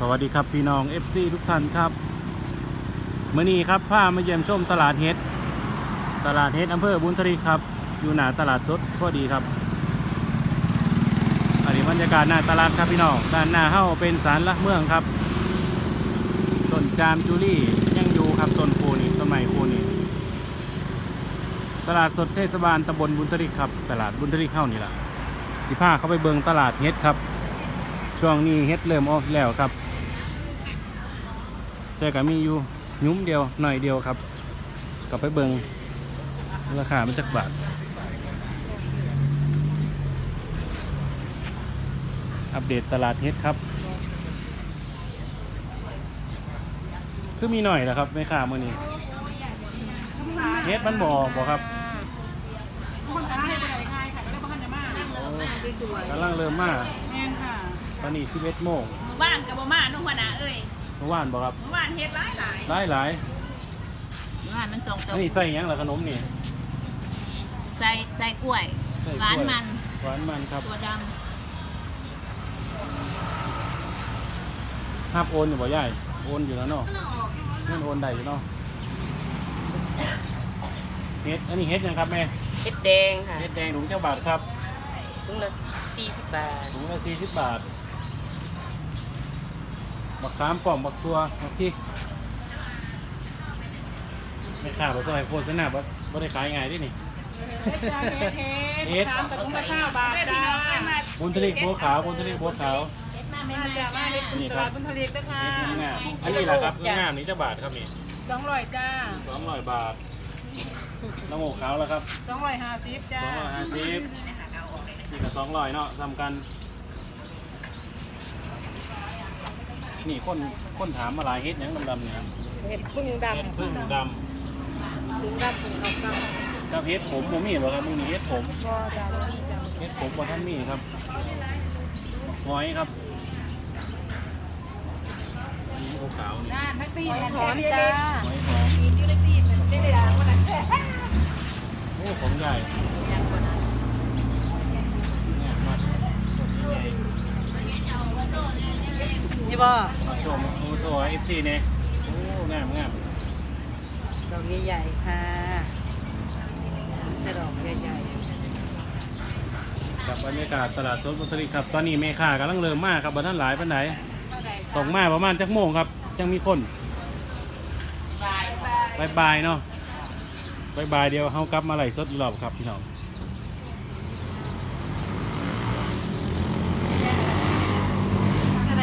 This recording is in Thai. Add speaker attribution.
Speaker 1: สวัสดีครับพี่น้อง FC ทุกท่านครับเมื่อนี้ครับพามาเยี่ยมชมตลาดเฮดตลาดเฮดอำเภอบุญทรีครับ อยู่หน้าตลาดสดพอดีครับอันนี้บรรยากาศหน้าตลาดครับพี่น้องด้านหน้าเฮ้าเป็นศาลลักเมืองครับต้นจามจูรี่ยังอยู่ครับต้นโพนี่ต้นไม้โพนี่ตลาดสดเทศบาลตำบลบุญทรีครับ ตลาดบุญทรีเข้านี่แหละสิพาเข้าไปเบิงตลาดเฮดครับช่วงนี้เฮ็ดเริ่มออกแล้วครับ แต่ก็มีอยู่ยุ้มเดียวหน่อยเดียวครับกลับไปเบิงราคามันจักบาทอัปเดตตลาดเฮ็ดครับ คือมีหน่อยนะครับไม่ค่ามื่อนี้เฮ็ดมันบออกบอครับ
Speaker 2: คนค้าให้ไปไหนง่ายค่ะก็ได้บ้านจะมาก
Speaker 3: สวย
Speaker 1: กำลังเริ่มมา
Speaker 2: แม่นค่ะ
Speaker 1: ตอนนี้11โมง
Speaker 3: ๆหมู่บ้านกับบ่มาน้องหัวหน้าเอ้ย
Speaker 1: เมื่อวานบอครับ
Speaker 3: หมู่บ้านเฮ็ดหลายหลาย
Speaker 1: หลายหลาย
Speaker 3: หมู่บ้านมันส่ง
Speaker 1: ๆ
Speaker 3: ตั
Speaker 1: อั
Speaker 3: วน
Speaker 1: นี้ใส่หยังล่ะขนมนี่
Speaker 3: ใส่ใส่กล้วย
Speaker 1: ใส่
Speaker 3: หวานมัน
Speaker 1: หวานมันครับ
Speaker 3: ตัวด
Speaker 1: ห้าบโอนอยู่บ่ใหญ่โอนอยู่แล้วเนาะเงินโอนได้อยู่เนาะเฮ็ดอันนี้เฮ็ดหยังครับแม่
Speaker 4: เห็ดแดงค่ะ
Speaker 1: เฮ็ดแดงถุงเจ้าบาทครับ
Speaker 4: ถุงละ40 บาท
Speaker 1: ถุงละ40บาท บักขามป้อมบักตัวบักพริกไม่ค่าบ่ซอยโฆษณาบ่บ่ได้ขายง่ายดินี่
Speaker 2: เฮ็ดจ้าเฮ็ดเฮ็ดตามกระตุ้งกระข้าบาทจ้า
Speaker 1: บุญทะเลบัวขาวบุญทะเลบัวขาว
Speaker 3: เฮ็ดมาใหม่
Speaker 2: มา
Speaker 3: ๆ
Speaker 2: จ้า
Speaker 3: จ้า
Speaker 2: มาเฮ็ดคุณตลาดบุญทลีนะคะ
Speaker 1: เฮ็ดงามอันนี้แหละครับงามนี่เจ้าบาทครับนี่
Speaker 2: สองร้อยจ้า
Speaker 1: 200บาทน้ำหมูขาวแล้วครับ
Speaker 2: สองร้อยห้าสิบจ้า
Speaker 1: 250นี่ก็200เนาะทำกัน นี่คนคนถามมาหลายเฮ็ดหยังดำๆเนี่ย
Speaker 2: เห็ดพึ่งดำ
Speaker 1: เฮ็ดพึ่งด
Speaker 2: พึ่งดำพึ่งเอากำำ
Speaker 1: กับเฮ็ดผมผมมีบ่ครับมึงนี่เฮ็ดผม
Speaker 2: ก็จ้านี่จ้า
Speaker 1: เฮ็ดผมบ่ท่านมีครับหอยครับอันนี้ขาวๆนี่
Speaker 3: ด้านนักตีนนั่น
Speaker 2: หอมจ้า
Speaker 1: หอยหอม
Speaker 3: อยู่ในตีนมันได้ได้ดังวันนั้น
Speaker 1: โอ้ของใหญ่เนี่ยมาใหญ่
Speaker 2: นี่บ่
Speaker 1: มาโชว์มาโชว์เอฟซีเนี่ยโอ้งามงาม
Speaker 2: ดอกใหญ่ๆค่ะจะดอกใหญ่
Speaker 1: กับบรรยากาศตลาดสดบุตรีครับ ตอนนี้เมฆากำลังเริ่มมากครับบนท่านหลายปันไหนตกมาประมาณจักโมงครับ จังมีคนบายบายเนาะบายบายเดียวเฮากลับมาไหลฟ์สดอีกรอบครับพี่น้อง